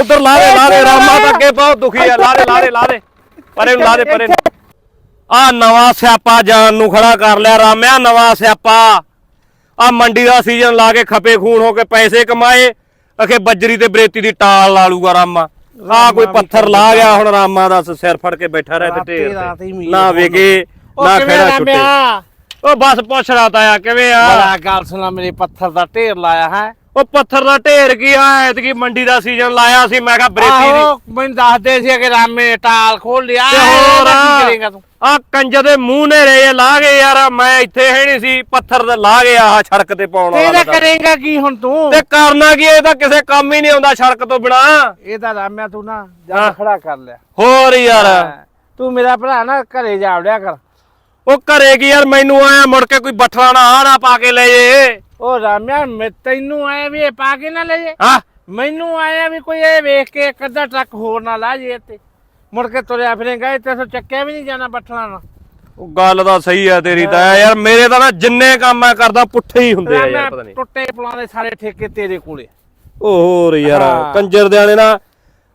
ਉਧਰ ਲਾ ਦੇ ਲਾ ਦੇ ਰਾਮਾ ਤਾਂ ਅੱਗੇ ਬਹੁਤ ਦੁਖੀ ਆ ਲਾ ਦੇ ਲਾ ਦੇ ਲਾ ਦੇ। ਪਰੇ ਨੂੰ ਲਾ ਦੇ ਪਰੇ ਆ ਨਵਾਂ ਸਿਆਪਾ ਜਾਨ ਨੂੰ ਖੜਾ ਕਰ ਲਿਆ ਰਾਮਿਆ ਨਵਾਂ ਸਿਆਪਾ। ਆ ਮੰਡੀ ਦਾ ਸੀਜ਼ਨ ਲਾ ਕੇ ਖਪੇ ਖੂਨ ਹੋ ਕੇ ਪੈਸੇ ਕਮਾਏ ਅਖੇ ਬੱਜਰੀ ਤੇ ਬਰੇਤੀ ਦੀ ਟਾਲ ਲਾ ਲੂਗਾ ਰਾਮਾ ਆ ਕੋਈ ਪੱਥਰ ਲਾ ਗਿਆ। ਹੁਣ ਰਾਮਾ ਦਾ ਸਿਰ ਫੜ ਕੇ ਬੈਠਾ ਰਹੇ ਤੇ ਢੇਰ। ਨਾ ਵੇਗੇ ਨਾ ਖੇੜਾ ਛੁੱਟੇ? ਉਹ ਬਸ ਪੁੱਛ ਰਹਾ ਤਾ ਕਿਵੇਂ ਆ? ਬੜਾ ਗੱਲ ਸੁਣਾ ਮੇਰੇ ਪੱਥਰ ਦਾ ਢੇਰ ਲਾਇਆ ਹੈ। ਉਹ ਪੱਥਰ ਦਾ ਢੇਰ ਕੀ ਆ ਐਤਕੀ ਮੰਡੀ ਦਾ ਸੀਜ਼ਨ ਲਾਇਆ ਸੀ ਮੈਂ ਕਿਹਾ ਬਰੇਤੀ ਦੀ। ਆਹੋ ਮੈਨੂੰ ਦੱਸਦੇ ਸੀ ਕਿ ਰਾਮੇ ਟਾਲ ਖੋਲ ਲਿਆ ਤੇ ਹੋਰ ਇਹਦਾ ਕੀ ਕਰੇਗਾ ਤੂੰ? ਆ ਕੰਜ ਦੇ ਮੂੰਹ ਨੇ ਰੇ ਲਾ ਗਏ ਯਾਰ ਮੈਂ ਇੱਥੇ ਹੈ ਨਹੀਂ ਸੀ ਪੱਥਰ ਤੇ ਲਾ ਗਿਆ ਆ ਸੜਕ ਤੇ ਪਾਉਣ ਤੇ ਇਹਦਾ ਵਾਲਾ ਤਾਂ। ਕਰੇਗਾ ਕੀ ਹੁਣ ਤੂੰ? ਤੇ ਕਰਨਾ ਕੀ ਇਹ ਤਾਂ ਕਿਸੇ ਕੰਮ ਹੀ ਨਹੀਂ ਆਉਂਦਾ ਸੜਕ ਤੋਂ ਬਿਨਾ। ਇਹਦਾ ਰਾਮਿਆ ਤੂੰ ਨਾ ਹਾਂ। ਜਾ ਖੜਾ ਕਰ ਲਿਆ। ਹੋਰ ਯਾਰ। ਤੂੰ ਮੇਰਾ ਭਰਾ ਨਾ ਘਰੇ ਜਾ ਵੜਿਆ ਕਰ। ਉਹ ਘਰੇ ਕੀ ਯਾਰ ਮੈਨੂੰ ਆਇਆ ਮੁੜ ਕੇ ਕੋਈ ਬੱਠਲਾ ਨਾ ਆ ਨਾ ਪਾ ਕੇ ਲੈ ਜੇ। ਉਹ ਰਾਮਿਆ ਮੈਂ ਤੈਨੂੰ ਆਇਆ ਵੀ ਇਹ ਪਾ ਕੇ ਨਾ ਲੈ ਜੇ। ਹਾਂ। ਮੈਨੂੰ ਆਇਆ ਵੀ ਕੋਈ ਇਹ ਵੇਖ ਕੇ ਇੱਕ ਅੱਧਾ ਟਰੱਕ ਹੋਰ ਨਾ ਲਾ ਜੇ ਤੇ ਮੁੜ ਕੇ ਤੁਰਿਆ ਫਿਰੇਗਾ ਇੱਥੇ ਤੋਂ ਚੱਕਿਆ ਵੀ ਨਹੀਂ ਜਾਣਾ ਬੱਠਲਾ ਨਾ ਉਹ ਗੱਲ ਤਾਂ ਸਹੀ ਆ ਤੇਰੀ ਤਾਂ ਯਾਰ ਮੇਰੇ ਤਾਂ ਨਾ ਜਿੰਨੇ ਕੰਮ ਮੈਂ ਕਰਦਾ ਪੁੱਠੇ ਹੀ ਹੁੰਦੇ ਆ ਯਾਰ ਪਤਾ ਰਾਮਿਆ ਨਹੀਂ। ਟੁੱਟੇ ਪਲਾਣੇ ਸਾਰੇ ਠੇਕੇ ਤੇਰੇ ਕੋਲੇ। ਉਹ ਹੋਰ ਯਾਰ। ਕੰਜਰ ਦਿਆਂ ਨੇ ਨਾ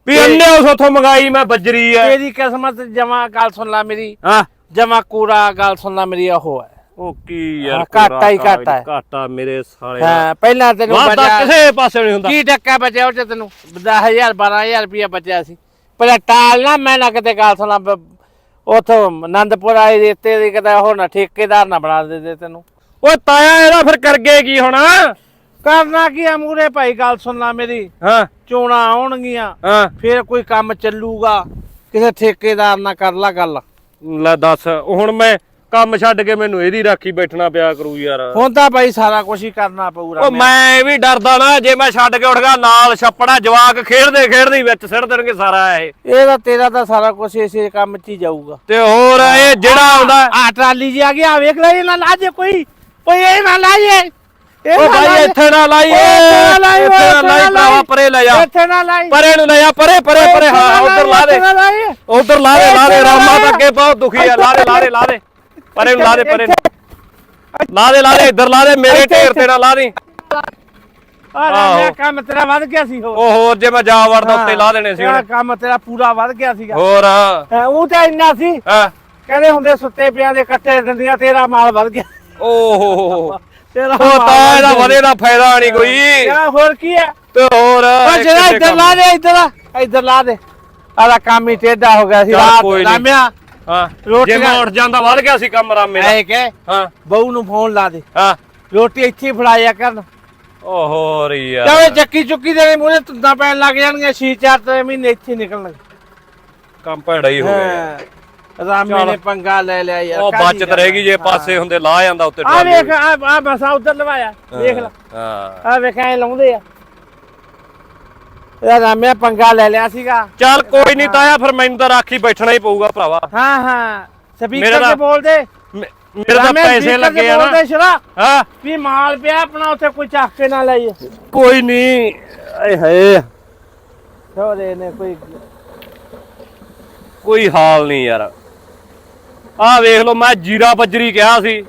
ਵੀ ਅੰਨੇ ਉਸ ਉਥੋਂ ਮੰਗਾਈ ਮੈਂ ਬੱਜਰੀ ਐ। ਤੇਰੀ ਕਿਸਮਤ ਜਮਾ ਗੱਲ ਸੁਣ ਲੈ ਮੇਰੀ। ਹਾਂ। ਜਮਾ ਕੂੜਾ ਗੱਲ ਸੁਣ ਲੈ ਮੇਰੀ ਉਹ ਹੈ ਉਹ ਕੀ ਯਾਰ ਹਾਂ, ਘਾਟਾ ਹੀ ਘਾਟਾ ਹੈ। ਘਾਟਾ ਮੇਰੇ ਸਾਲੇ ਦਾ। ਹਾਂ ਪਹਿਲਾਂ ਤੈਨੂੰ ਵਾਦਾ ਬਚਿਆ ਕਿਸੇ ਪਾਸੇ ਨਹੀਂ ਹੁੰਦਾ। ਕੀ ਟੱਕਾ ਬਚਿਆ ਉਹ ਚ ਤੈਨੂੰ? 10000 12000 ਰੁਪਇਆ ਬਚਿਆ ਸੀ। ਪਹਿਲਾਂ ਟਾਲ ਨਾ ਮੈਂ ਨਾ ਕਿਤੇ ਗੱਲ ਸੁਣਾ ਬ- ਉਥੋਂ ਆਨੰਦਪੁਰ ਆਏ ਦਿੱਤੇ ਦੀ ਕਿਤੇ ਉਹ ਨਾ ਠੇਕੇਦਾਰ ਨਾ ਬਣਾ ਦੇ ਦੇ ਤੈਨੂੰ। ਓਏ ਤਾਇਆ ਇਹਦਾ ਫਿਰ ਕਰ ਗਏ ਕੀ ਹੁਣ? ਕਰਨਾ ਕੀ ਆ ਮੂਰੇ ਭਾਈ ਗੱਲ ਸੁਣ ਲੈ ਮੇਰੀ। ਹਾਂ। ਚੋਣਾਂ ਆਉਣਗੀਆਂ। ਹਾਂ। ਫਿਰ ਕੋਈ ਕੰਮ ਚੱਲੂਗਾ। ਕਿਸੇ ਠੇਕੇਦਾਰ ਨਾਲ ਕਰ ਲਾ ਗੱਲ। ਲੈ ਦੱਸ ਹੁਣ ਮੈਂ ਕੰਮ ਛੱਡ ਕੇ ਮੈਨੂੰ ਇਹਦੀ ਰਾਖੀ ਬੈਠਣਾ ਪਿਆ ਕਰੂ ਯਾਰ। ਹੁਣ ਤਾਂ ਭਾਈ ਸਾਰਾ ਕੁਝ ਹੀ ਕਰਨਾ ਪਊਗਾ ਉਹ ਮੈਂ। ਇਹ ਵੀ ਡਰਦਾ ਨਾ ਜੇ ਮੈਂ ਛੱਡ ਕੇ ਉੱਠ ਗਿਆ ਨਾਲ ਛੱਪੜਾ ਜਵਾਕ ਖੇਡਦੇ ਖੇਡਦੇ ਹੀ ਵਿੱਚ ਸਿਰ ਦੇਣਗੇ ਸਾਰਾ ਇਹ। ਇਹ ਤਾਂ ਤੇਰਾ ਤਾਂ ਸਾਰਾ ਕੁਝ ਇਸੇ ਕੰਮ 'ਚ ਹੀ ਜਾਊਗਾ। ਤੇ ਹੋਰ ਇਹ ਜਿਹੜਾ ਆਉਂਦਾ ਆ ਟਰਾਲੀ ਜੀ ਆ ਗਈ ਆ ਵੇਖ ਲੈ ਇਹ ਨਾ ਲਾ ਜੇ ਕੋਈ। ਕੋਈ ਇਹ ਨਾ ਲਾ ਜੇ ਇਹ ਉਹ ਨਾ ਲਾ ਭਾਈ। ਇੱਥੇ ਨਾ ਲਾਈ, ਇੱਥੇ ਨਾ ਲਾਈ ਭਰਾਵਾ। ਪਰੇ ਲੈ ਜਾ। ਇੱਥੇ ਨਾ ਲਾਈ। ਪਰੇ ਨੂੰ ਲੈ ਜਾ ਪਰੇ ਪਰੇ ਪਰੇ ਹਾਂ ਉਧਰ ਲਾ ਦੇ। ਉਧਰ ਲਾ ਦੇ ਲਾ ਦੇ ਰਾਮਾ ਤਾਂ ਅੱਗੇ ਬਹੁਤ ਦੁਖੀ ਆ ਲਾ ਦੇ ਲਾ ਦੇ ਲਾ ਦੇ। ਪਰੇ ਨੂੰ ਲਾ ਦੇ ਪਰੇ ਨੂੰ ਲਾ ਦੇ ਲਾ ਦੇ ਇੱਧਰ ਲਾ ਦੇ ਮੇਰੇ ਢੇਰ ਤੇ ਨਾ ਲਾ ਦੇ। ਆ ਮੈਂ ਕੰਮ ਤੇਰਾ ਵੱਧ ਗਿਆ ਸੀ ਹੋਰ। ਉਹ ਹੋਰ ਜੇ ਮੈਂ ਜਾ ਵੜਦਾ ਉੱਤੇ ਲਾ ਦੇਣੇ ਸੀ ਤੇਰਾ ਉਹਨੇ। ਕੰਮ ਤੇਰਾ ਪੂਰਾ ਵੱਧ ਗਿਆ ਸੀਗਾ। ਹੋਰ। ਹੈਂ, ਉਹ ਤਾਂ ਇੰਨਾ ਸੀ। ਹਾਂ। ਕਹਿੰਦੇ ਹੁੰਦੇ ਸੁੱਤੇ ਪਿਆਂ ਦੇ ਕੱਟੇ ਦਿੰਦੀਆਂ ਤੇਰਾ ਮਾਲ ਵੱਧ ਗਿਆ। ਓਹੋ। ਤੇਰਾ ਉਹ ਤਾਂ ਇਹਦਾ ਵਧੇ ਦਾ ਫਾਇਦਾ ਨਹੀਂ ਕੋਈ। ਯਾ ਹੋਰ ਕੀ ਹੈ? ਤੇ ਹੋਰ ਇਹ ਜਿਹੜਾ ਇੱਧਰ ਲਾ ਦੇ ਇੱਧਰ ਆ ਇੱਧਰ ਲਾ ਦੇ। ਆਲਾ ਕੰਮ ਹੀ ਟੇਢਾ ਹੋ ਗਿਆ ਸੀ ਚੱਲ ਰਾਤ ਕੋਈ ਨੀ। ਹਾਂ। ਰੋਟੀ ਜੇ ਮੈਂ ਦਾ- ਉੱਠ ਜਾਂਦਾ ਵੱਧ ਗਿਆ ਸੀ ਕੰਮ ਰਾਮੇ ਦਾ ਐ ਕਹਿ ਹਾਂ। ਬਹੂ ਨੂੰ ਫੋਨ ਲਾ ਦੇ। ਹਾਂ। ਰੋਟੀ ਇੱਥੇ ਹੀ ਫੜਾਇਆ ਕਰਨ। ਉਹ ਹੋਰ ਯਾਰ। ਚਾਹੇ ਚੱਕੀ ਚੁੱਕੀ ਦੇ ਮੂਹਰੇ ਤੁੰਦਾ ਪੈਣ ਲੱਗ ਜਾਣਗੀਆਂ ਛੇ ਚਾਰ ਤੇ ਮਹੀਨੇ ਇੱਥੇ ਹੀ ਨਿਕਲਣਗੇ ਕੰਮ ਭੈੜਾ ਹੀ ਹੋ ਗਿਆ ਹਾਂ ਰਾਮੇ ਚੱਲ। ਨੇ ਪੰਗਾ ਲੈ ਲਿਆ ਯਾਰ ਉਹ ਕਾਹਦੀ ਬਚਤ ਗੱਲ ਰਹੇਗੀ ਜੇ ਹਾਂ। ਪਾਸੇ ਹੁੰਦੇ ਲਾ ਜਾਂਦਾ ਉੱਤੇ ਆ ਟਰਾਲੀ ਵੇਖ ਆ ਆ ਬਸ ਆ ਉਧਰ ਲਵਾਇਆ ਦੇਖ ਲੈ। ਹਾਂ ਆ ਵੇਖ ਐ ਲਾਉਂਦੇ ਆ। ਇਹ ਰਾਮੇ ਪੰਗਾ ਲੈ ਲਿਆ ਸੀਗਾ। ਚੱਲ ਕੋਈ ਨਹੀਂ ਤਾਇਆ ਫਿਰ ਮੈਨੂੰ ਤਾਂ ਰਾਖੀ ਬੈਠਣਾ ਹੀ ਪਊਗਾ ਭਰਾਵਾ। ਹਾਂ ਹਾਂ। ਸਪੀਕਰ ਤਾਂ- ਬੋਲਦੇ ਮੇਰੇ ਤਾਂ ਪੈਸੇ ਲੱਗੇ ਆ ਨਾ। ਸ਼ਰਾ ਹਾਂ। ਵੀ ਮਾਲ ਪਿਆ ਆਪਣਾ ਉੱਥੇ ਕੋਈ ਚੱਕ ਕੇ ਨਾ ਲਈਏ। ਕੋਈ ਨਹੀਂ। ਆਏ ਹਾਏ। ਛੋਰੇ ਨੇ ਕੋਈ ਕੋਈ ਹਾਲ ਨਹੀਂ ਯਾਰ। ਆਹ ਵੇਖ ਲਓ ਮੈਂ ਜੀਰਾ ਬੱਜਰੀ ਕਿਹਾ ਸੀ।